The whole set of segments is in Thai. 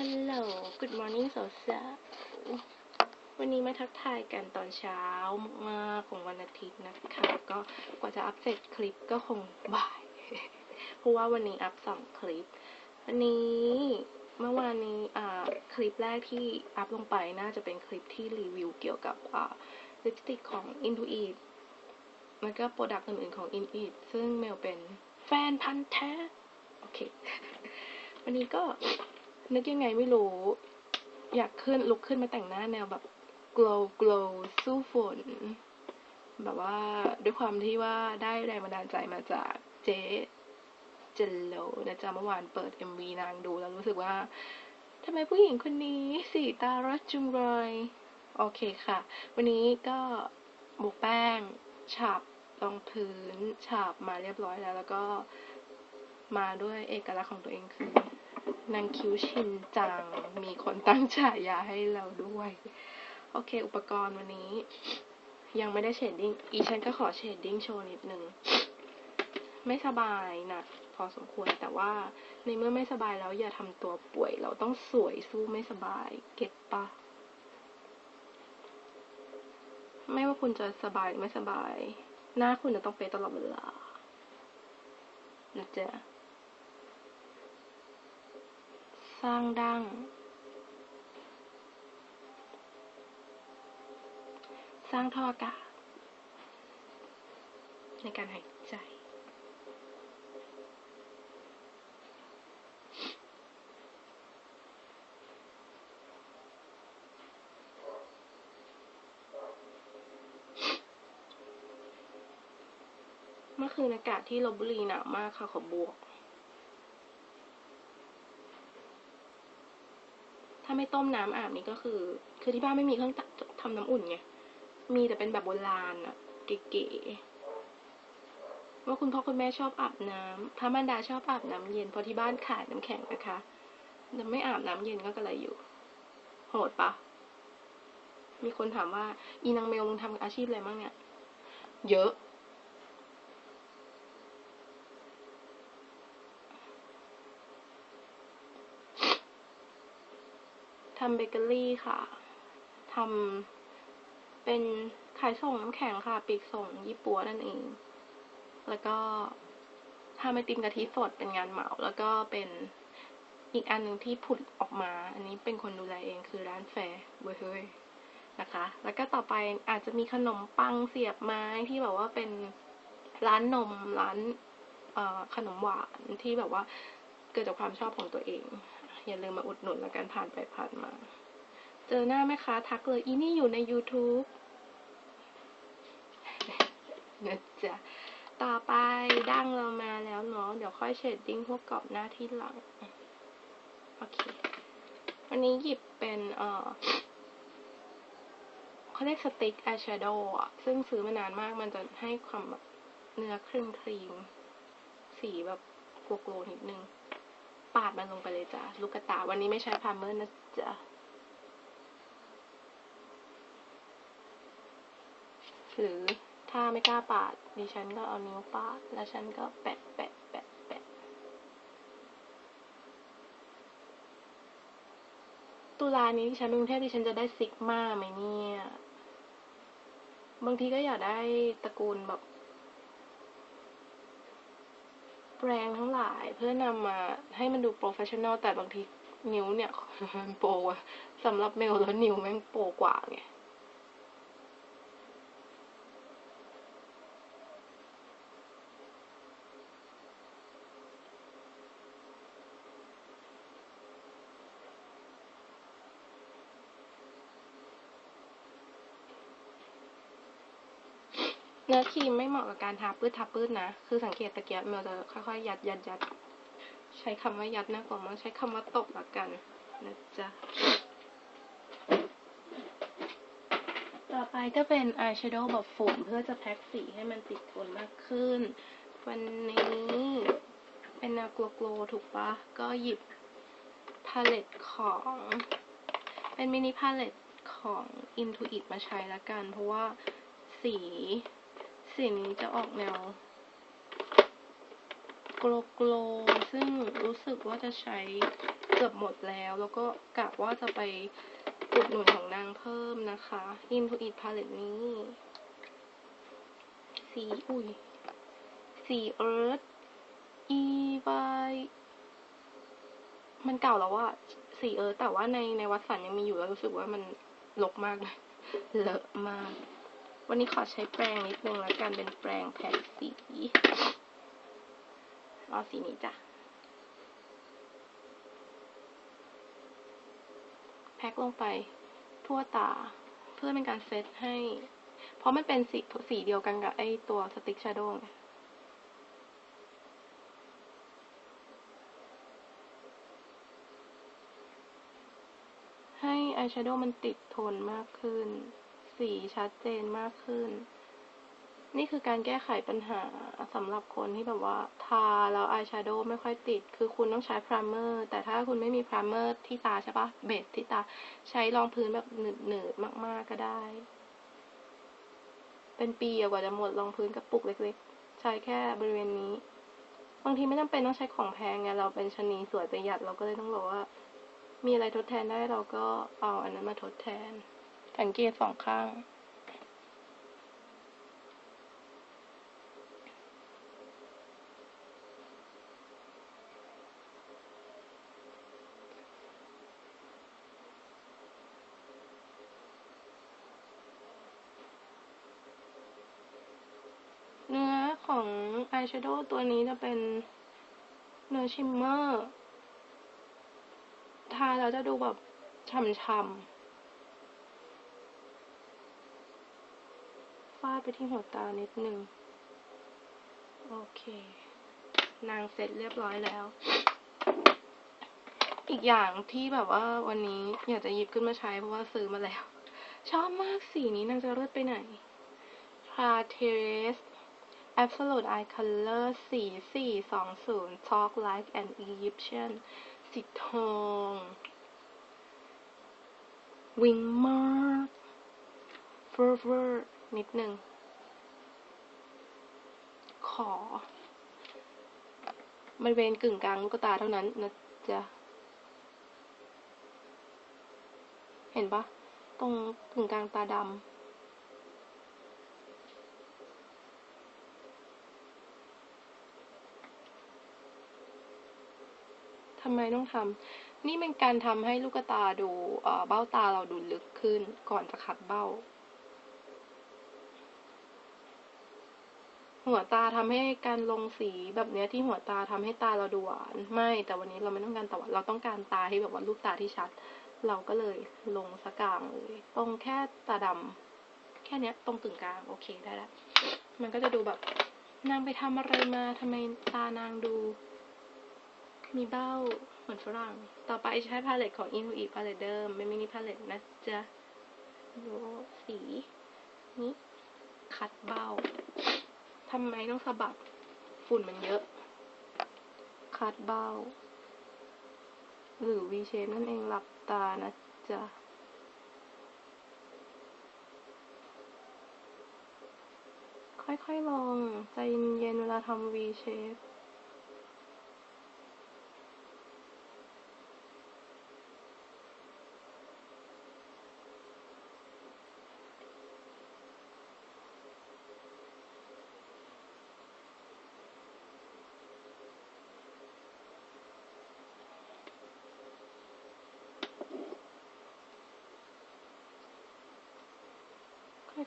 ฮัลโหล Good morning สาวๆวันนี้มาทักทายกันตอนเช้ามากของวันอาทิตย์นะคะ ก็กว่าจะอัพเสร็จคลิปก็คงบ่าย เพราะว่าวันนี้อัพสองคลิป วันนี้เมื่อวานนี้อ่าคลิปแรกที่อัพลงไปน่าจะเป็นคลิปที่รีวิวเกี่ยวกับอ่าลิปสติกของ Intuit แล้วก็โปรดักต์อื่นๆของ Intuit ซึ่งเมลเป็นแฟนพันธ์แท้ โอเค วันนี้ก็ นึกยังไงไม่รู้ อยากขึ้นลุกขึ้นมาแต่งหน้าแนวแบบ glow glow สู้ฝน แบบว่าด้วยความที่ว่าได้แรงบันดาลใจมาจากเจ๊เจนโลนะจ๊ะเมื่อวานเปิด MV นางดูแล้วรู้สึกว่าทำไมผู้หญิงคนนี้สีตารักจุงเลยโอเคค่ะ วันนี้ก็บุกแป้ง ฉาบรองพื้น ฉาบมาเรียบร้อยแล้ว แล้วก็มาด้วยเอกลักษณ์ของตัวเองคือ นางคิ้วชินจัง มีคนตั้งฉายาให้เราด้วย โอเค อุปกรณ์วันนี้ ยังไม่ได้เชดดิ้ง อีฉันก็ขอเชดดิ้งโชว์นิดนึง ไม่สบายนักพอสมควร แต่ว่าในเมื่อไม่สบายแล้วอย่าทำตัวป่วย เราต้องสวยสู้ไม่สบาย เก็ตปะไม่ว่าคุณจะสบายหรือไม่สบาย หน้าคุณจะต้องเป๊ะตลอดเวลานะจ๊ะ สร้างดั้ง สร้างท่ออากาศในการหายใจ เมื่อคืนอากาศที่ลบบุรีหนาวมากค่ะขอบวก ถ้าไม่ต้มน้ำอาบนี่ก็คือ คือที่บ้านไม่มีเครื่องทำน้ำอุ่นไง มีแต่เป็นแบบโบราณอะเก๋ๆว่าคุณพ่อคุณแม่ชอบอาบน้ำพระมารดาชอบอาบน้ำเย็นเพราะที่บ้านขายน้ำแข็งนะคะแต่ไม่อาบน้ำเย็นก็กระไรอยู่ โหดปะมีคนถามว่า อีนางเมลมึงทำอาชีพอะไรบ้างเนี่ย เยอะ ทำเบเกอรี่ค่ะทำเป็นขายส่งน้ำแข็งค่ะ ปีกส่งยี่ปัวนั่นเอง แล้วก็ทำไอติมกะทิสดเป็นงานเหมา แล้วก็เป็นอีกอันหนึ่งที่ผุดออกมา อันนี้เป็นคนดูแลเองคือร้านแฟร์เบอร์เฮยนะคะ แล้วก็ต่อไปอาจจะมีขนมปังเสียบไม้ที่แบบว่าเป็นร้านนมร้านขนมหวานที่แบบว่าเกิดจากความชอบของตัวเอง อย่าลืมมาอุดหนุนแล้วกันผ่านไปผ่านมา เจอหน้าไหมคะทักเลยอีนี่อยู่ใน YouTube นะจ๊ะต่อไปดั้งเรามาแล้วเนาะเดี๋ยวค่อยเชดดิ้งพวกกรอบหน้าที่หลัง โอเค วันนี้หยิบเป็นเอ่อเขาเรียกสติ๊กอายแชโดว์อะซึ่งซื้อมานานมากมันจะให้ความเนื้อครีมครีมสีแบบโกลๆนิดนึง ปาดมันลงไปเลยจ้ะลูกกระตาวันนี้ไม่ใช้พาเมอร์นะจ๊ะหรือถ้าไม่กล้าปาดดิฉันก็เอานิ้วปาด แล้วฉันก็แปะแปะแปะแปะตุลานี้ดิฉันเป็นกรุงเทพดิฉันจะได้ซิกมาไหมเนี่ย บางทีก็อยากได้ตระกูลแบบ แปรงทั้งหลายเพื่อนำมาให้มันดูโปรเฟชชั่นอลแต่บางทีนิ้วเนี่ยมันโปรอะสำหรับเมลแล้วนิ้วแม่งโปรกว่าไง อครีมไม่เหมาะกับการทาปื้ดทาปื้ดนะ คือสังเกตตะเกียบเมลจะค่อยๆยัดยัดยัดใช้คำว่ายัดนะกว่ามั้งใช้คำว่าตบละกันนะจ๊ะ ต่อไปก็เป็นอายแชโดว์แบบฝุ่นเพื่อจะแพ็กสีให้มันติดทนมากขึ้น วันนี้เป็นแนวกลัวๆถูกปะก็หยิบพาเลตของ เป็นมินิพาเลตของ Intuit มาใช้ละกัน เพราะว่าสี สีนี้จะออกแนวโกลโกลซึ่งรู้สึกว่าจะใช้เกือบหมดแล้ว แล้วก็กะว่าจะไปอุดหนุนของนางเพิ่มนะคะ Into It Palette นี้ สีอุ้ย สี Earth E by มันเก่าแล้วว่าสีเอิร์ธแต่ว่าในในวัดสันยังมีอยู่แล้วรู้สึกว่ามันลกมากเลยเลอะมาก วันนี้ขอใช้แปรงนิดนึงแล้วกันเป็นแปรงแผ่นสีเอาสีนี้จ้ะ แพ็คลงไปทั่วตาเพื่อเป็นการเซตให้ เพราะมันเป็นสีสีเดียวกันกับไอตัวสติ๊กชาโดว์ไงให้อายแชโดว์มันติดทนมากขึ้น สีชัดเจนมากขึ้น นี่คือการแก้ไขปัญหาสำหรับคนที่แบบว่าทาแล้วอายแชโดว์ไม่ค่อยติด คือคุณต้องใช้พรามเมอร์ แต่ถ้าคุณไม่มีพรามเมอร์ที่ตาใช่ปะเบสที่ตาใช้รองพื้นแบบหนืดๆมากๆก็ได้ เป็นปีกว่าจะหมดรองพื้นกระปุกเล็กๆ ใช้แค่บริเวณนี้ บางทีไม่จำเป็นต้องใช้ของแพงไง เราเป็นชนีสวยประหยัดเราก็เลยต้องบอกว่ามีอะไรทดแทนได้เราก็เอาอันนั้นมาทดแทน สังเกตสองข้าง เนื้อของอายแชโดว์ตัวนี้จะเป็นเนื้อชิมเมอร์ ทาแล้วจะดูแบบฉ่ำๆ ฟาดไปที่หัวตานิดนึง โอเค นางเสร็จเรียบร้อยแล้ว อีกอย่างที่แบบว่าวันนี้อยากจะหยิบขึ้นมาใช้เพราะว่าซื้อมาแล้ว ชอบมากสีนี้นางจะเลือดไปไหน p a t e r e s Absolute Eye Color สีสี่สองศูนย์ Talk Like an Egyptian สีทอง วิงมากเฟอร์เวอร์ นิดนึง ขอบริเวณกึ่งกลางลูกตาเท่านั้นนะจ๊ะ เห็นปะ ตรงกึ่งกลางตาดำทำไมต้องทำ นี่เป็นการทำให้ลูกตาดูเอ่อเบ้าตาเราดูลึกขึ้นก่อนจะขัดเบ้า หัวตาทำให้การลงสีแบบเนี้ยที่หัวตาทำให้ตาเราดูหวานไม่ แต่วันนี้เราไม่ต้องการตาหวานเราต้องการตาที่แบบว่าลูกตาที่ชัด เราก็เลยลงสกกลางเลยตรงแค่ตาดำแค่เนี้ยตรงกึ่งกลางโอเคได้แล้วมันก็จะดูแบบนางไปทำอะไรมาทำไมตานางดู มีเบ้าเหมือนฝรั่ง ต่อไปใช้พาเลตของ Intuit พาเลตเดิมเป็นมินิพาเลตนะจ๊ะดูสีนี้คัดเบ้า ทำไมต้องสะบัด ฝุ่นมันเยอะ คัดเบ้า หรือวีเชนนั่นเองหลับตานะจ๊ะค่อยๆลอง ใจเย็นๆเวลาทำ V shape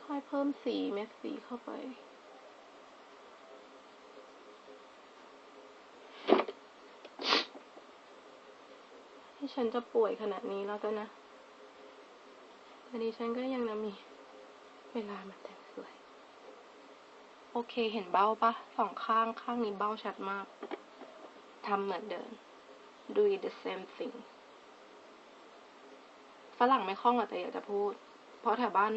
ค่อยๆ เพิ่มสีเม็ดสีเข้าไป ที่ฉันจะป่วยขนาดนี้แล้วก็นะแต่ดิฉันก็ยังนะมี เวลามาแต่งสวย โอเคเห็นเบ้าปะสองข้างข้างนี้เบ้าชัดมากทำเหมือนเดิม do it the same thing ฝรั่งไม่คล่องอะแต่อยากจะพูด เพราะแถวบ้าน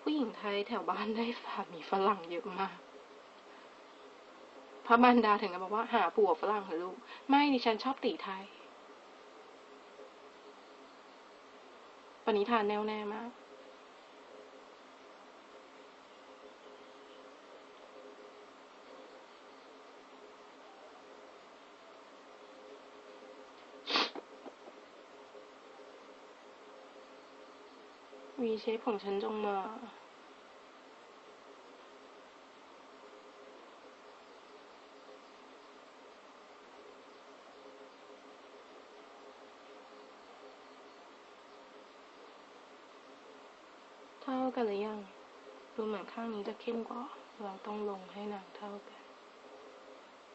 ผู้หญิงไทยแถวบ้านได้สามีฝรั่งเยอะมาก พระบรรดาถึงกับบอกว่าหาผัวฝรั่งเหรอลูก ไม่ดิฉันชอบตีไทย ปณิธานแน่วแน่มาก วีเชฟของฉันจงมา เท่ากันหรือยัง ดูเหมือนข้างนี้จะเข้มกว่า เราต้องลงให้นางเท่ากัน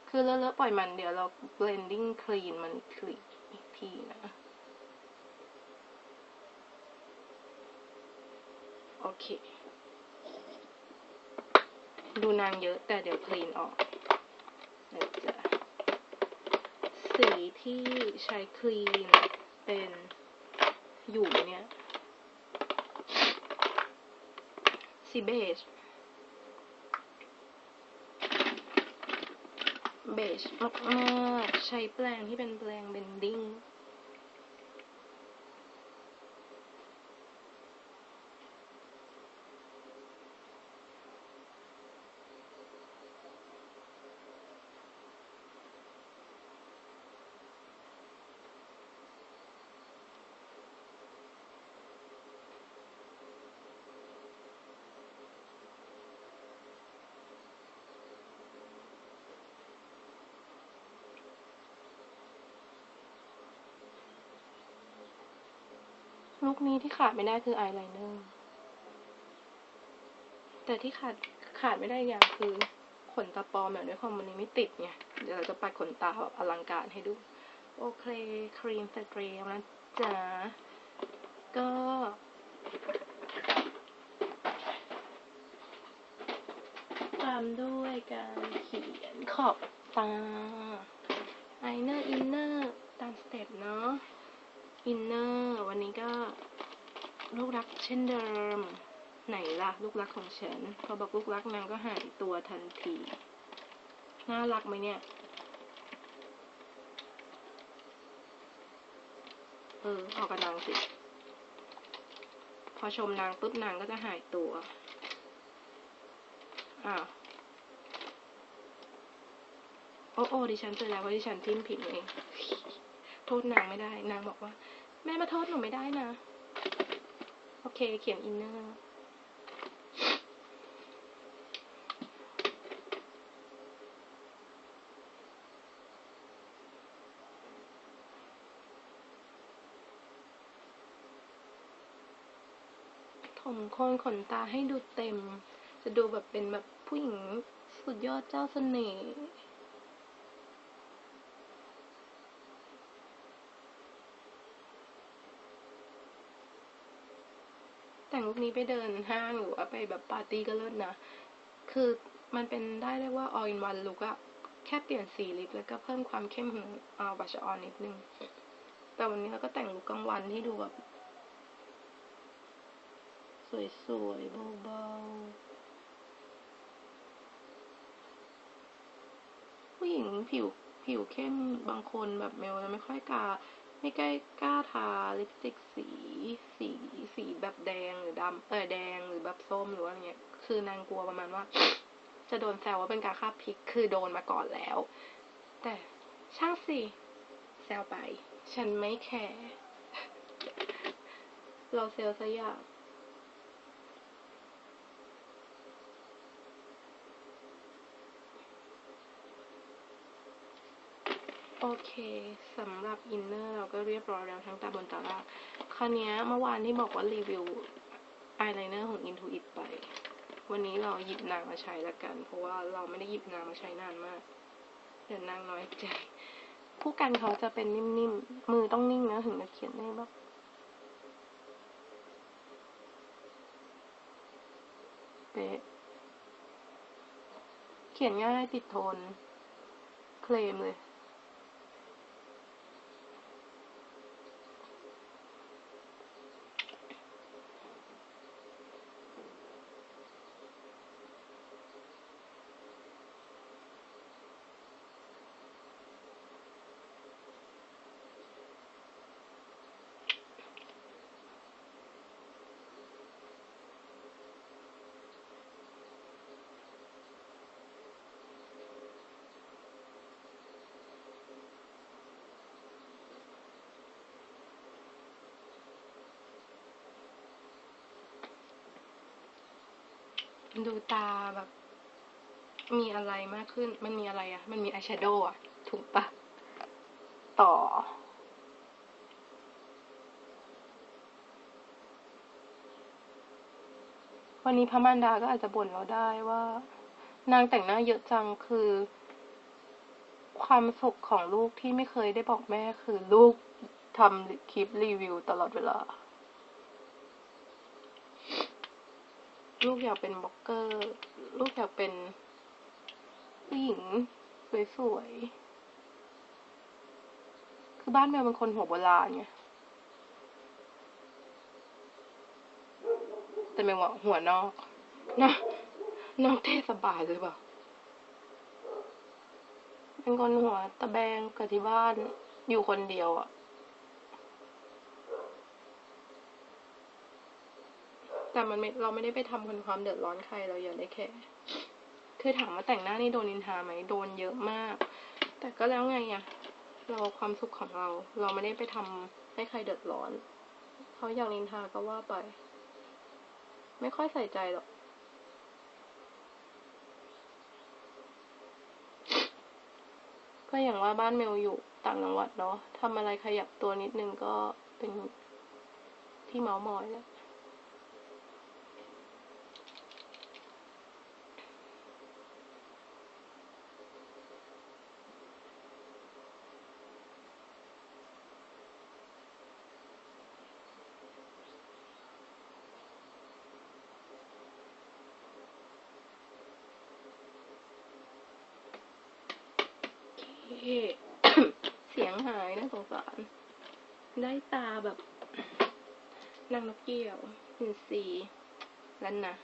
คือเลอะๆปล่อยมันเดี๋ยวเรา blending clean มันคลีนอีกทีนะ โอ เค ดูนางเยอะแต่เดี๋ยวคลีนออกนะจ๊ะสีที่ใช้คลีนเป็นอยู่เนี่ย สีเบจเบจมากๆใช้แปรงที่เป็นแปรงเบนดิ้ง ลุคนี้ที่ขาดไม่ได้คืออายไลเนอร์ แต่ที่ขาดขาดไม่ได้อย่างคือขนตาปลอมแบบด้วยความวันนี้ไม่ติดไง เดี๋ยวเราจะปัดขนตาแบบอลังการให้ดู โอเค ครีมสเตรมนะจ๊ะ ก็ ตามด้วยการเขียนขอบตาไอเนอร์ อินเนอร์ ตามสเต็ปเนาะ อินเนอร์วันนี้ก็ลูกรักเช่นเดิม ไหนล่ะลูกรักของฉัน พอบอกลูกรักนางก็หายตัวทันที น่ารักไหมเนี่ย เออออกกับนางสิ พอชมนางปุ๊บนางก็จะหายตัว อ้าวโอ้โอ้ดิฉันเจอแล้วว่าดิฉันพิมผิดเอง โทษนางไม่ได้ นางบอกว่า แม่มาโทษหนูไม่ได้นะ โอเค เขียนอินเนอร์ถมโคนขนตาให้ดูเต็ม จะดูแบบเป็นแบบผู้หญิงสุดยอดเจ้าเสน่ห์ แต่งลุคนี้ไปเดินห้างหรือว่าไปแบบปาร์ตี้ก็เลิศนะ คือมันเป็นได้เรียกว่า all in one look อะแค่เปลี่ยนสีลิปแล้วก็เพิ่มความเข้มของอาบัชออนนิดนึง แต่วันนี้เราก็แต่งลุคกลางวันที่ดูแบบ สวยๆเบาๆผู้หญิงผิวผิวเข้มบางคนแบบเมลจะไม่ค่อยกล้า ไม่ใกล้กล้าทาลิปสติกสี สีสีแบบแดงหรือดำเออแดงหรือแบบส้มหรือว่าอะไรเงี้ย คือนางกลัวประมาณว่า จะโดนแซวว่าเป็นการคาพริกคือโดนมาก่อนแล้ว แต่ช่างสิแซวไป ฉันไม่แคร์เราเซลซะอย่างโอเคสำหรับอินเนอร์เราก็เรียบร้อยแล้วทั้งตาบนตาล่าง คราวนี้เมื่อวานที่บอกว่ารีวิวอายไลเนอร์ของ Intuit ไป วันนี้เราหยิบนางมาใช้ละกัน เพราะว่าเราไม่ได้หยิบนางมาใช้นานมาก เดี๋ยวนางน้อยใจผู้กันเขาจะเป็นนิ่มๆ มือต้องนิ่งนะถึงจะเขียนได้แบบเป๊ะเขียนง่ายติดทน เคลมเลย ดูตาแบบ มีอะไรมากขึ้น มันมีอะไรอะมันมีอายแชโดว์อะถูกปะต่อ วันนี้พระมารดาก็อาจจะบ่นเราได้ว่า นางแต่งหน้าเยอะจังคือ ความสุขของลูกที่ไม่เคยได้บอกแม่คือลูกทำคลิปรีวิวตลอดเวลา ลูกอยากเป็นบล็อกเกอร์ ลูกอยากเป็นผู้หญิงสวยๆ คือบ้านแมวเป็นคนหัวโบราณไง แต่แมวว่าหัวนอกนะนอกเทศบาลหรือเปล่าเป็นคนหัวตะแบงกับที่บ้านอยู่คนเดียวอะ่ แต่มันไม่เราไม่ได้ไปทำคนความเดือดร้อนใครเราอย่าได้แค่คือถามว่าแต่งหน้านี่โดนนินทาไหมโดนเยอะมาก แต่ก็แล้วไงอะเราความสุขของเรา เราไม่ได้ไปทำให้ใครเดือดร้อนเขาอยากนินทาก็ว่าไป ไม่ค่อยใส่ใจหรอกก็อย่างว่าบ้านเมลอยู่ต่างจังหวัดเนาะทำอะไรขยับตัวนิดนึงก็เป็นที่เมาส์มอยแล้ว โอเค เสียงหายนะสงสาร ได้ตาแบบนางนกเกี่ยวหินสีแล้วนะ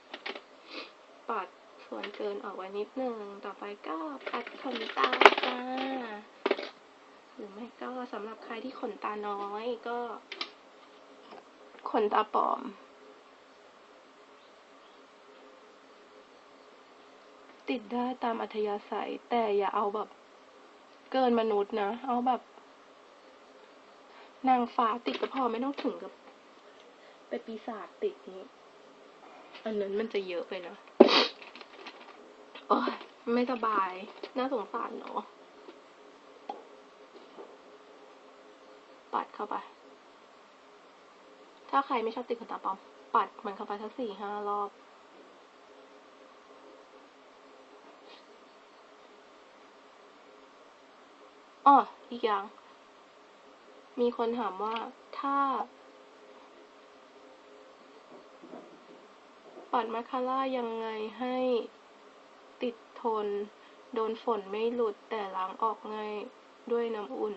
ปัดส่วนเกินออกไว้นิดนึง ต่อไปก็ปัดขนตาจ้า หรือไม่ก็สำหรับใครที่ขนตาน้อยก็ขนตาปลอม ติดได้ตามอัธยาศัย แต่อย่าเอาแบบเกินมนุษย์นะ เอาแบบ นางฟ้าติดก็พอไม่ต้องถึงกับไปปีศาจติดนี้อันนั้นมันจะเยอะไปนะโอ้ยไม่สบาย น่าสงสารเนาะปัดเข้าไป ถ้าใครไม่ชอบติดขนตาปลอม ปัดมันเข้าไปสักสี่ห้ารอบอ้ออีกอย่าง มีคนถามว่าถ้าปัดมาคาร่ายังไงให้ติดทน โดนฝนไม่หลุดแต่ล้างออกง่ายด้วยน้ำอุ่น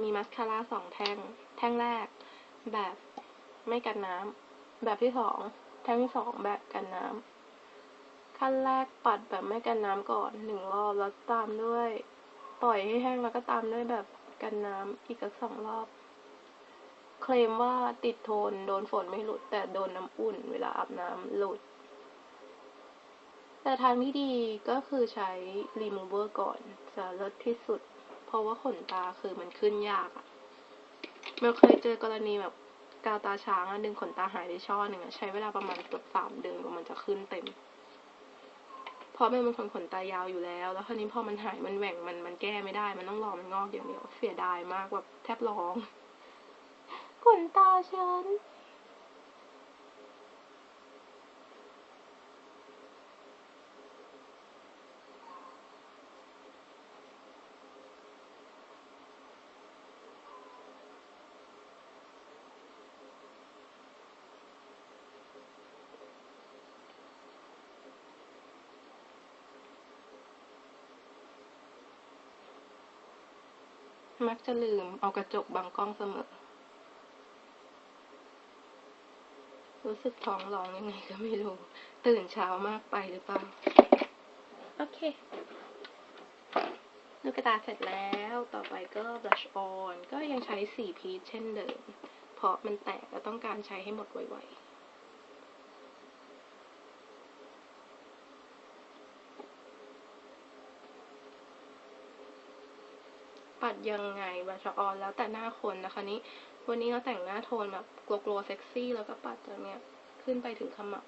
มีมัสคาร่าสองแท่ง แท่งแรก แบบไม่กันน้ำแบบที่สองแท่งที่สองแบบกันน้ำขั้นแรกปัดแบบไม่กันน้ำก่อนหนึ่งรอบแล้วตามด้วย ปล่อยให้แห้งแล้วก็ตามด้วยแบบกันน้ำอีกสักสองรอบ เคลมว่าติดโทนโดนฝนไม่หลุด แต่โดนน้ำอุ่น เวลาอาบน้ำหลุด แต่ทางที่ดีก็คือใช้ remover ก่อนจะเลิศที่สุด เพราะว่าขนตาคือมันขึ้นยากอะเราเคยเจอกรณีแบบกาวตาช้างอะดึงขนตาหายในช่อหนึ่งอะใช้เวลาประมาณเกือบสามเดือนกว่ามันจะขึ้นเต็ม เพราะมันเป็นคนขนตายาวอยู่แล้ว แล้วคราวนี้พอมันหายมันแหว่งมันมันแก้ไม่ได้ มันต้องรอมันงอกอย่างเดียวเสียดายมากแบบแทบร้องขนตาฉัน มักจะลืมเอากระจกบังกล้องเสมอ รู้สึกท้องร้องยังไงก็ไม่รู้ ตื่นเช้ามากไปหรือเปล่า โอเคลูกตาเสร็จแล้วต่อไปก็ blush on ก็ยังใช้สีพีชเช่นเดิม เพราะมันแตกแล้วต้องการใช้ให้หมดไวๆ ปัดยังไง blush on แล้วแต่หน้าคนนะคะนี้ วันนี้เราแต่งหน้าโทนแบบกลัวๆเซ็กซี่ แล้วก็ปัดจากเนี้ยขึ้นไปถึงขมับ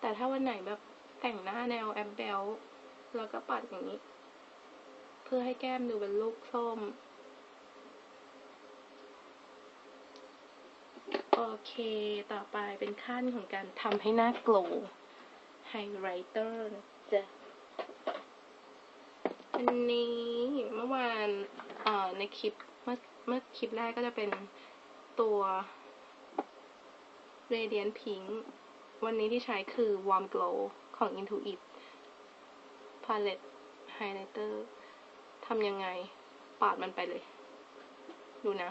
แต่ถ้าวันไหนแบบแต่งหน้าแนวแอปเบลแล้วก็ปัดอย่างนี้ เพื่อให้แก้มดูเป็นลูกส้ม โอเค ต่อไปเป็นขั้นของการทำให้หน้าโกลไฮไลเตอร์จะ อันนี้เมื่อวานเอ่อในคลิปเมื่อเมื่อคลิปแรกก็จะเป็นตัว Radiant Pink วันนี้ที่ใช้คือ Warm Glow ของ Intuit Palette Highlighter ทำยังไง ปาดมันไปเลย ดูนะ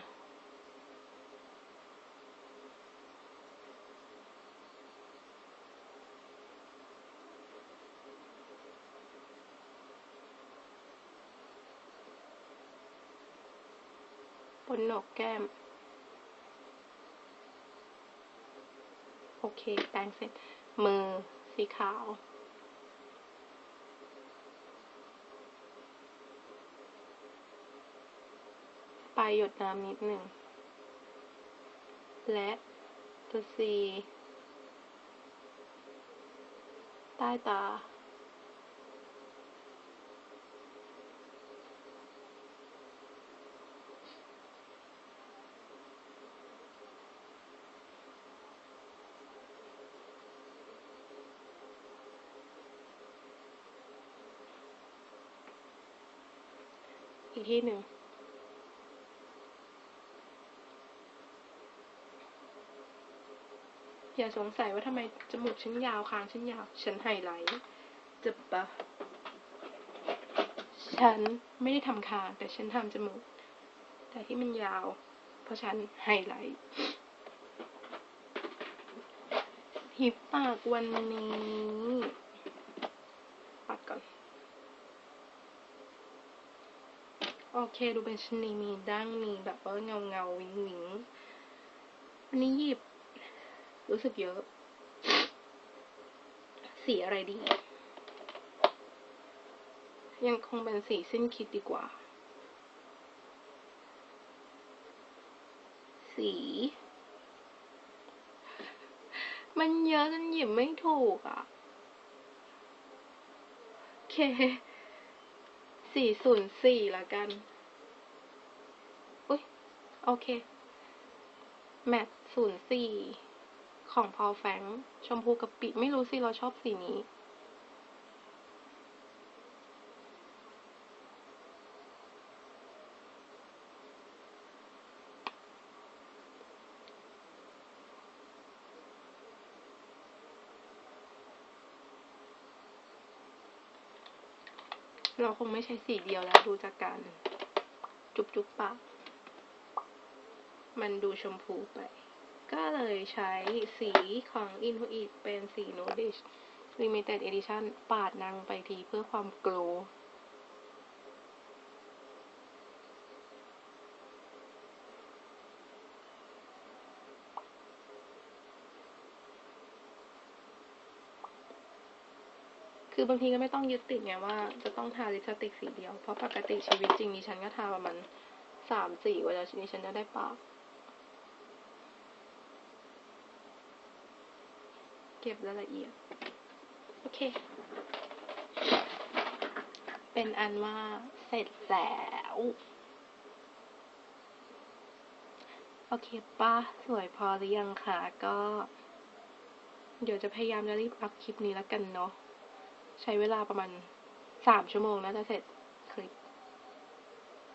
นโหนกแก้ม โอเค แปรงเสร็จ มือสีขาว ไปหยดน้ำนิดหนึ่ง และตัวซีใต้ตา ที่หนึ่งอย่าสงสัยว่าทำไมจมูกฉันยาวคางฉันยาว ฉันไฮไลท์จะปะฉันไม่ได้ทำคางแต่ฉันทำจมูก แต่ที่มันยาว เพราะฉันไฮไลท์หิบปากวันนี้ ปัดก่อน โอเค ดูเป็นชนีมีดั้งมีแบบว่าเงาเงาวิงวิงวันนี้หยิบ รู้สึกเยอะ สีอะไรดี ยังคงเป็นสีสิ้นคิดดีกว่า สี มันเยอะจนหยิบไม่ถูกอะ โอเค สี่ศูนย์สี่ละกัน อุ้ยโอเค แมทศูนย์สี่ของพอแฟงชมพูกับปิไม่รู้สิ เราชอบสีนี้ เราคงไม่ใช้สีเดียวแล้วดูจากการ จุบจุบปากมันดูชมพูไป ก็เลยใช้สีของ Intuit เป็นสี n o d i s h Limited Edition ปาดนางไปทีเพื่อความโกล คือบางทีก็ไม่ต้องยึดติดไงว่าจะต้องทาลิปสติกสีเดียว เพราะปกติชีวิตจริงดิฉันก็ทาประมาณสามสี่เวลาดิฉันจะได้ปากเก็บรายละเอียด โอเค เป็นอันว่าเสร็จแล้วโอเคป้าสวยพอหรือยังคะก็ เดี๋ยวจะพยายามจะรีบอัพคลิปนี้แล้วกันเนาะ ใช้เวลาประมาณสามชั่วโมงน่าจะเสร็จคลิป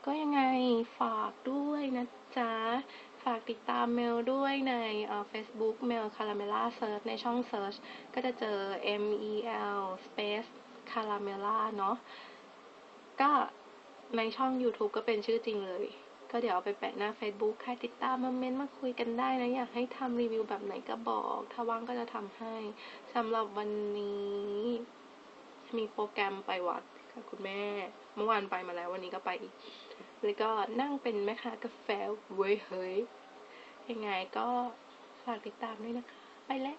ก็ยังไงฝากด้วยนะจ๊ะ ฝากติดตามเมลด้วยในเอ่อ Facebook เมล Caramella Search ในช่อง Search ก็จะเจอ M E L Space Caramella เนาะก็ในช่อง YouTube ก็เป็นชื่อจริงเลย ก็เดี๋ยวเอาไปแปะหน้า Facebook ใครติดตามมาเม้นต์มาคุยกันได้นะ อยากให้ทำรีวิวแบบไหนก็บอก ถ้าว่างก็จะทำให้สำหรับวันนี้ มีโปรแกรมไปวัดกับคุณแม่ เมื่อวานไปมาแล้ววันนี้ก็ไปอีก แล้วก็นั่งเป็นแม่ค้ากาแฟเว้ยเฮ้ยยังไงก็ฝากติดตามด้วยนะคะ ไปแล้ว